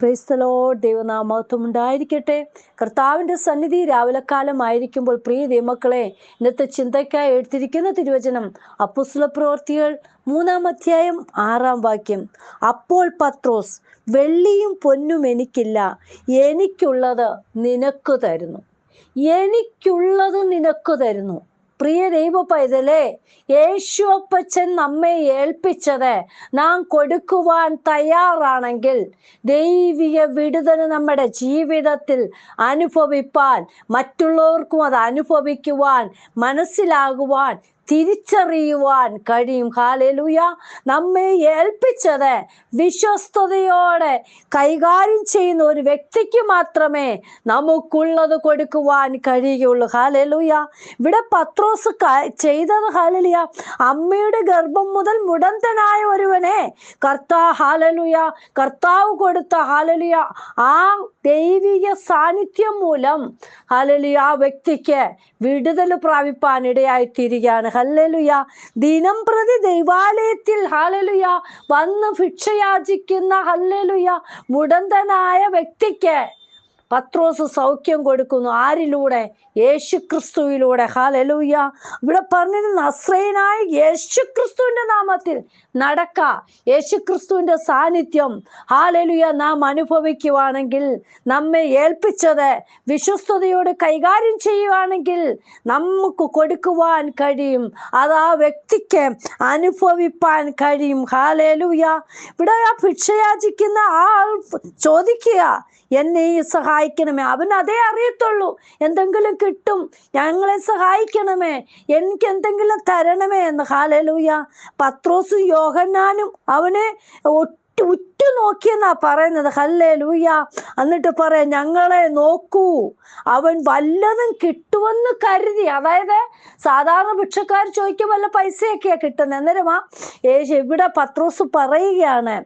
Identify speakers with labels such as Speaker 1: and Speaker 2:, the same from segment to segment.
Speaker 1: ക്രൈസ്തലോ ദൈവനാമത്വം ഉണ്ടായിരിക്കട്ടെ. കർത്താവിന്റെ സന്നിധി രാവിലക്കാലമായിരിക്കുമ്പോൾ പ്രിയ ദൈവമക്കളെ ഇന്നത്തെ ചിന്തയ്ക്കായി എടുത്തിരിക്കുന്ന തിരുവചനം അപ്പുസ്ല പ്രവർത്തികൾ മൂന്നാം അധ്യായം ആറാം വാക്യം. അപ്പോൾ പത്രോസ് വെള്ളിയും പൊന്നും എനിക്കില്ല. എനിക്കുള്ളത് നിനക്ക് തരുന്നു. എനിക്കുള്ളത് നിനക്ക് തരുന്നു. പ്രിയ ദൈവ പൈതലേ യേശു അപ്പച്ചൻ നമ്മെ ഏൽപ്പിച്ചത് നാം കൊടുക്കുവാൻ തയ്യാറാണെങ്കിൽ ദൈവിക വിടുതൽ നമ്മുടെ ജീവിതത്തിൽ അനുഭവിപ്പാൻ മറ്റുള്ളവർക്കും അത് അനുഭവിക്കുവാൻ മനസ്സിലാകുവാൻ തിരിച്ചറിയുവാൻ കഴിയും. ഹാലലുയ നമ്മെ ഏൽപ്പിച്ചത് വിശ്വസ്തയോടെ കൈകാര്യം ചെയ്യുന്ന ഒരു വ്യക്തിക്ക് മാത്രമേ നമുക്കുള്ളത് കൊടുക്കുവാൻ കഴിയുകയുള്ളൂ ഹാലലുയ ഇവിടെ പത്രോസ് ചെയ്തത് ഹാലലിയ അമ്മയുടെ ഗർഭം മുതൽ മുടന്തനായ ഒരുവനെ കർത്താ ഹാലലുയ കർത്താവ് കൊടുത്ത ഹാലലിയ ആ ദൈവിക സാന്നിധ്യം മൂലം ഹാലലിയ ആ വ്യക്തിക്ക് വിടുതൽ പ്രാപിപ്പാൻ ഇടയായി തീരുകയാണ് ഹല്ലലുയ. ദിനം പ്രതി ദൈവാലയത്തിൽ ഹല്ലലുയ വന്ന് ഭിക്ഷയാചിക്കുന്ന ഹല്ലലുയ മുടന്തനായ വ്യക്തിക്ക് പത്രോസ് സൗഖ്യം കൊടുക്കുന്നു. ആരിലൂടെ? യേശു ക്രിസ്തുവിലൂടെ ഹാലലൂയ ഇവിടെ പറഞ്ഞത് നസ്രയനായ യേശുക്രിസ്തുവിന്റെ നാമത്തിൽ നടക്ക. യേശു ക്രിസ്തുവിന്റെ സാന്നിധ്യം. ഹാലലുയ നാം അനുഭവിക്കുവാണെങ്കിൽ നമ്മെ ഏൽപ്പിച്ചത് വിശ്വസ്തയോട് കൈകാര്യം ചെയ്യുവാണെങ്കിൽ നമുക്ക് കൊടുക്കുവാൻ കഴിയും. അത് ആ വ്യക്തിക്ക് അനുഭവിപ്പാൻ കഴിയും. ഹാലലുയ ഇവിടെ ആ ഭിക്ഷയാചിക്കുന്ന ആ ചോദിക്കുക എന്നെ സഹായിക്കണമേ. അവൻ അതേ അറിയത്തുള്ളൂ. എന്തെങ്കിലും കിട്ടും. ഞങ്ങളെ സഹായിക്കണമേ. എനിക്ക് എന്തെങ്കിലും തരണമേ എന്ന്. ഹാലലൂയ പത്രോസും യോഹന്നാനും അവനെ ഉറ്റു നോക്കിയെന്നാ പറയുന്നത്. ഹല്ലേ ലൂയ എന്നിട്ട് പറയാം ഞങ്ങളെ നോക്കൂ. അവൻ വല്ലതും കിട്ടുമെന്ന് കരുതി. അതായത് സാധാരണ ഭിക്ഷക്കാർ ചോദിക്കും വല്ല പൈസയൊക്കെയാ കിട്ടുന്നത് അന്നേരമാ യേശു ഇവിടെ പത്രോസ് പറയുകയാണ്.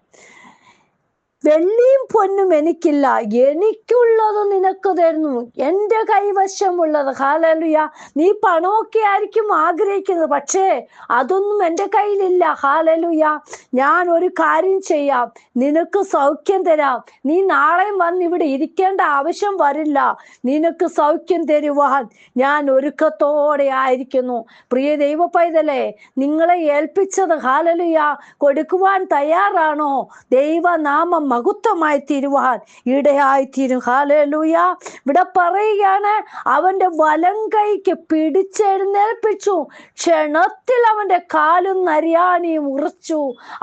Speaker 1: വെള്ളിയും പൊന്നും എനിക്കില്ല. എനിക്കുള്ളത് നിനക്ക് തരുന്നു എന്റെ കൈവശമുള്ളത്. ഹാലലുയ നീ പണമൊക്കെ ആയിരിക്കും ആഗ്രഹിക്കുന്നത്. പക്ഷേ അതൊന്നും എന്റെ കയ്യിലില്ല. ഹാലലുയ ഞാൻ ഒരു കാര്യം ചെയ്യാം. നിനക്ക് സൗഖ്യം തരാം. നീ നാളെയും വന്ന് ഇവിടെ ഇരിക്കേണ്ട ആവശ്യം വരില്ല. നിനക്ക് സൗഖ്യം തരുവാൻ ഞാൻ ഒരുക്കത്തോടെ ആയിരിക്കുന്നു. പ്രിയ ദൈവ പൈതലേ നിങ്ങളെ ഏൽപ്പിച്ചത് ഹാലലുയ കൊടുക്കുവാൻ തയ്യാറാണോ? ദൈവനാമം മഹത്വമായി തീരുവാൻ ഇടയായി തീരും ഹാലലൂയ ഇവിടെ പറയുകയാണ് അവന്റെ വലം കൈക്ക് പിടിച്ചെഴുന്നേൽപ്പിച്ചു. ക്ഷണത്തിൽ അവന്റെ കാലും നരിയാണിയും ഉറച്ചു.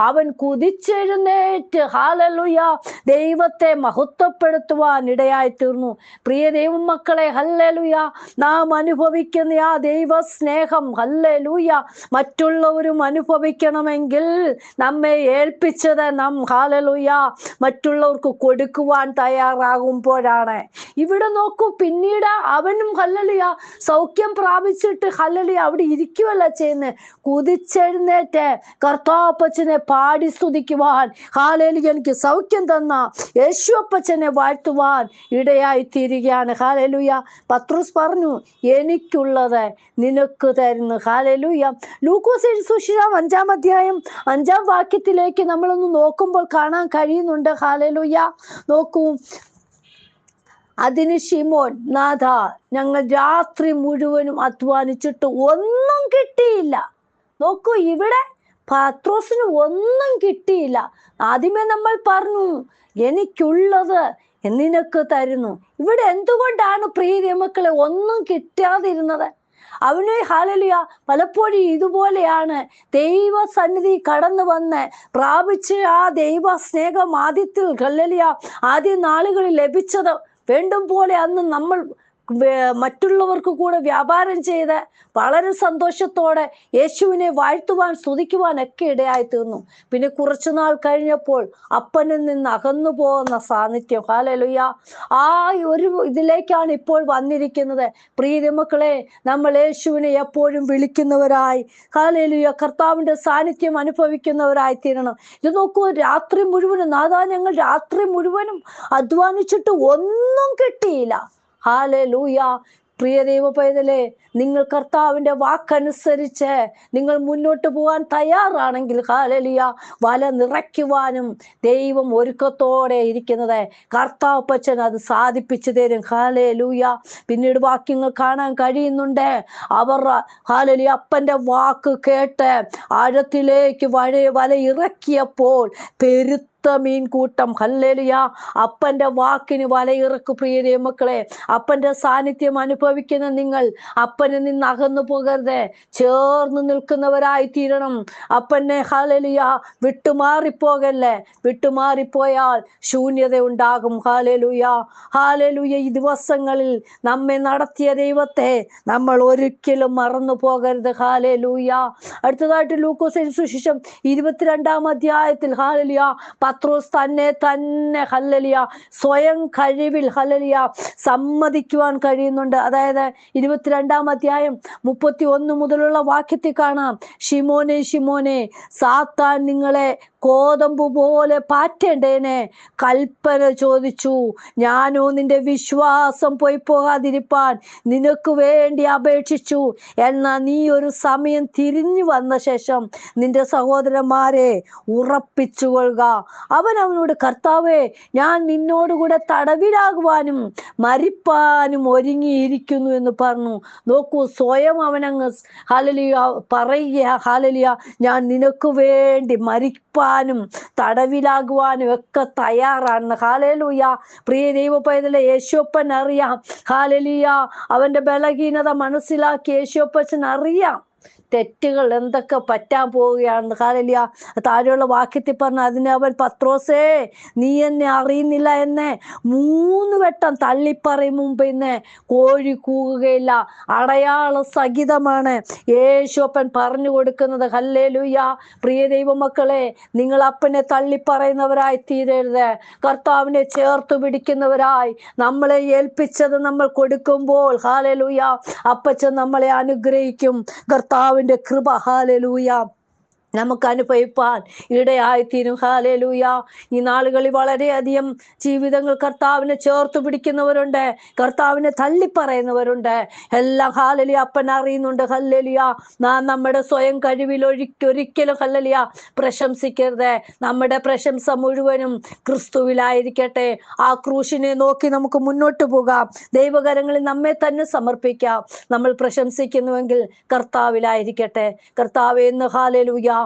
Speaker 1: അവൻ കുതിച്ചെഴുന്നേറ്റ്. ഹാലലുയ ദൈവത്തെ മഹത്വപ്പെടുത്തുവാൻ ഇടയായി തീർന്നു പ്രിയ ദൈവം മക്കളെ ഹല്ലലുയ നാം അനുഭവിക്കുന്ന ആ ദൈവ സ്നേഹം ഹല്ലലൂയ മറ്റുള്ളവരും അനുഭവിക്കണമെങ്കിൽ നമ്മെ ഏൽപ്പിച്ചത് നാം ഹാലലൂയ മറ്റുള്ളവർക്ക് കൊടുക്കുവാൻ തയ്യാറാകുമ്പോഴാണ്. ഇവിടെ നോക്കൂ പിന്നീട് അവനും ഹല്ലലിയ സൗഖ്യം പ്രാപിച്ചിട്ട് ഹല്ലലിയ അവിടെ ഇരിക്കുവല്ല ചെയ്യുന്നത് കുതിച്ചെഴുന്നേറ്റ് കർത്താപ്പച്ചനെ പാടി സ്തുതിക്കുവാൻ ഹാലലി എനിക്ക് സൗഖ്യം തന്ന യേശു അപ്പച്ചനെ വാഴ്ത്തുവാൻ ഇടയായി തീരുകയാണ്. ഹാലലുയ പത്രോസ് പറഞ്ഞു എനിക്കുള്ളത് നിനക്ക് തരുന്നു. ഹാലലുയ ലൂക്കോസ് സുഷിരാം അഞ്ചാം അധ്യായം അഞ്ചാം വാക്യത്തിലേക്ക് നമ്മളൊന്ന് നോക്കുമ്പോൾ കാണാൻ കഴിയുന്നുണ്ട്. ഹാലലുയ നോക്കൂ. അതിന് ഷിമോൻ നാഥ ഞങ്ങൾ രാത്രി മുഴുവനും അധ്വാനിച്ചിട്ട് ഒന്നും കിട്ടിയില്ല. നോക്കൂ ഇവിടെ പത്രോസിന് ഒന്നും കിട്ടിയില്ല. ആദ്യമേ നമ്മൾ പറഞ്ഞു എനിക്കുള്ളത് നിനക്ക് തരുന്നു. ഇവിടെ എന്തുകൊണ്ടാണ് പ്രിയ മക്കളെ ഒന്നും കിട്ടാതിരുന്നത്? അവന് ഹാലലിയ പലപ്പോഴും ഇതുപോലെയാണ് ദൈവസന്നിധി കടന്നു വന്ന് പ്രാപിച്ച് ആ ദൈവ സ്നേഹം ആദ്യത്തിൽ ഹല്ലലിയ ആദ്യ നാളുകളിൽ ലഭിച്ചത്. വേണ്ടും പോലെ അന്ന് നമ്മൾ മറ്റുള്ളവർക്ക് കൂടെ വ്യാപാരം ചെയ്ത് വളരെ സന്തോഷത്തോടെ യേശുവിനെ വാഴ്ത്തുവാൻ സ്തുതിക്കുവാൻ ഒക്കെ ഇടയായി തീർന്നു പിന്നെ കുറച്ചു നാൾ കഴിഞ്ഞപ്പോൾ അപ്പനിൽ നിന്ന് അകന്നു പോകുന്ന സാന്നിധ്യം. ഹാലലുയ ആ ഒരു ഇതിലേക്കാണ് ഇപ്പോൾ വന്നിരിക്കുന്നത്. പ്രീതിമക്കളെ നമ്മൾ യേശുവിനെ എപ്പോഴും വിളിക്കുന്നവരായി. ഹാലലുയ കർത്താവിന്റെ സാന്നിധ്യം അനുഭവിക്കുന്നവരായി തീരണം ഇത് നോക്കൂ രാത്രി മുഴുവനും നാദാ ഞങ്ങൾ രാത്രി മുഴുവനും അധ്വാനിച്ചിട്ട് ഒന്നും കിട്ടിയില്ല. ഹാലലൂയ. പ്രിയ ദൈവ പൈതലേ നിങ്ങൾ കർത്താവിന്റെ വാക്കനുസരിച്ച് നിങ്ങൾ മുന്നോട്ട് പോകാൻ തയ്യാറാണെങ്കിൽ ഹാലലിയ വല നിറയ്ക്കുവാനും ദൈവം ഒരുക്കത്തോടെ ഇരിക്കുന്നത് കർത്താവ് പച്ചൻ അത് സാധിപ്പിച്ചു തരും. ഹാലേ ലൂയ പിന്നീട് വാക്യങ്ങൾ കാണാൻ കഴിയുന്നുണ്ട്. അവർ ഹാലലി അപ്പന്റെ വാക്ക് കേട്ട് ആഴത്തിലേക്ക് വഴ വല ഇറക്കിയപ്പോൾ പെരുത്ത മീൻകൂട്ടം ഹല്ലേലിയ. അപ്പന്റെ വാക്കിന് വലയിറക്കു പ്രിയരെ മക്കളെ. അപ്പന്റെ സാന്നിധ്യം അനുഭവിക്കുന്ന നിങ്ങൾ അപ്പനെ നിന്ന് അകന്നു പോകരുത്. ചേർന്ന് നിൽക്കുന്നവരായി തീരണം അപ്പനെ ഹാലലിയ വിട്ടുമാറിപ്പോകല്ലേ? വിട്ടുമാറിപ്പോയാൽ ശൂന്യത ഉണ്ടാകും ഹാലലുയ ഹാലലുയ ഈ ദിവസങ്ങളിൽ നമ്മെ നടത്തിയ ദൈവത്തെ നമ്മൾ ഒരിക്കലും മറന്നു പോകരുത്. ഹാലലൂയ അടുത്തതായിട്ട് ലൂക്കോസിന് സുശേഷം ഇരുപത്തിരണ്ടാം അധ്യായത്തിൽ ഹാലലിയ പത്രോസ് തന്നെ തന്നെ ഹല്ലലിയ. സ്വയം കഴിവിൽ ഹല്ലലിയ. സമ്മതിക്കുവാൻ കഴിയുന്നുണ്ട്. അതായത് ഇരുപത്തിരണ്ടാം അധ്യായം മുപ്പത്തി ഒന്ന് മുതലുള്ള വാക്യത്തിൽ കാണാം. ഷിമോനെ ഷിമോനെ സാത്താൻ നിങ്ങളെ കോതമ്പ് പോലെ പാറ്റേണ്ടേനെ. കൽപ്പന ചോദിച്ചു. ഞാനോ നിന്റെ വിശ്വാസം പോയി പോകാതിരിപ്പാൻ നിനക്ക് വേണ്ടി അപേക്ഷിച്ചു. എന്നാൽ നീ ഒരു സമയം തിരിഞ്ഞു വന്ന ശേഷം നിന്റെ സഹോദരന്മാരെ ഉറപ്പിച്ചു കൊള്ളുക അവൻ അവനോട് കർത്താവേ ഞാൻ നിന്നോടുകൂടെ തടവിലാകുവാനും മരിപ്പാനും ഒരുങ്ങിയിരിക്കുന്നു എന്ന് പറഞ്ഞു. നോക്കൂ സ്വയം അവനങ്ങ് ഹാലലിയ പറയുക ഹാലലിയ ഞാൻ നിനക്ക് വേണ്ടി മരിപ്പാനും തടവിലാകുവാനും ഒക്കെ തയ്യാറാണ്. ഹാലലൂയ. പ്രിയ ദൈവ പൈതലെ യേശോപ്പൻ അറിയാം ഹാലലിയ. അവന്റെ ബലഹീനത മനസ്സിലാക്കി യേശോപ്പച്ചൻ അറിയാം തെറ്റുകൾ എന്തൊക്കെ പറ്റാൻ പോവുകയാണ് കാലില്ല താഴെയുള്ള വാക്യത്തിൽ പറഞ്ഞ അതിന് അവൻ പത്രോസേ നീ എന്നെ അറിയുന്നില്ല എന്നെ മൂന്ന് വട്ടം തള്ളിപ്പറയും മുമ്പ് ഇന്ന് കോഴി കൂകുകയില്ല. അടയാള സഹിതമാണ് യേശുപ്പൻ പറഞ്ഞു കൊടുക്കുന്നത്. ഹല്ലേ ലുയ്യ പ്രിയ ദൈവമക്കളെ നിങ്ങൾ അപ്പനെ തള്ളിപ്പറയുന്നവരായി തീരരുത്. കർത്താവിനെ ചേർത്ത് പിടിക്കുന്നവരായി നമ്മളെ ഏൽപ്പിച്ചത് നമ്മൾ കൊടുക്കുമ്പോൾ ഹാലലുയ അപ്പച്ചൻ നമ്മളെ അനുഗ്രഹിക്കും. കർത്താവിന്റെ കൃപ ഹാലലൂയ. നമുക്ക് അനുഭവിപ്പാൻ ഇടയായിത്തീരും. ഹാലേലൂയ ഈ നാളുകളിൽ വളരെയധികം ജീവിതങ്ങൾ കർത്താവിനെ ചേർത്ത് പിടിക്കുന്നവരുണ്ട് കർത്താവിനെ തള്ളിപ്പറയുന്നവരുണ്ട്. എല്ലാം ഹാലലി അപ്പൻ അറിയുന്നുണ്ട് ഹല്ലലിയ. നാം നമ്മുടെ സ്വയം കഴിവിൽ ഒരിക്കലും ഹല്ലലിയ പ്രശംസിക്കരുത്. നമ്മുടെ പ്രശംസ മുഴുവനും ക്രിസ്തുവിലായിരിക്കട്ടെ. ആ ക്രൂശിനെ നോക്കി നമുക്ക് മുന്നോട്ട് പോകാം. ദൈവകരങ്ങളിൽ നമ്മെ തന്നെ സമർപ്പിക്കാം. നമ്മൾ പ്രശംസിക്കുന്നുവെങ്കിൽ കർത്താവിലായിരിക്കട്ടെ. കർത്താവ് എന്ന് ഹാലലൂയ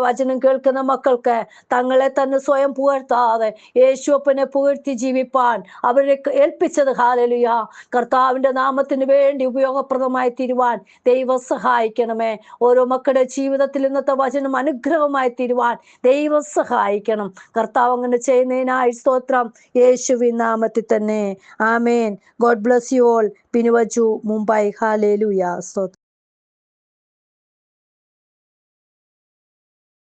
Speaker 1: വചനം കേൾക്കുന്ന മക്കൾക്ക് തങ്ങളെ തന്നെ സ്വയം പുകഴ്ത്താതെ യേശുപ്പനെ പുകഴ്ത്തി ജീവിപ്പാൻ അവരെ ഏൽപ്പിച്ചത്. ഹാലലുയ. കർത്താവിന്റെ നാമത്തിന് വേണ്ടി ഉപയോഗപ്രദമായി തീരുവാൻ ദൈവം സഹായിക്കണമേ. ഓരോ മക്കളുടെ ജീവിതത്തിൽ ഇന്നത്തെ വചനം അനുഗ്രഹമായി തീരുവാൻ ദൈവം സഹായിക്കണം. കർത്താവ് അങ്ങനെ ചെയ്യുന്നതിനായി സ്തോത്രം. യേശുവിൻ നാമത്തിൽ തന്നെ. ആമേൻ. God bless you all. പിൻവച്ചു Mumbai ഹാലേലുയ. സ്തോത്രം.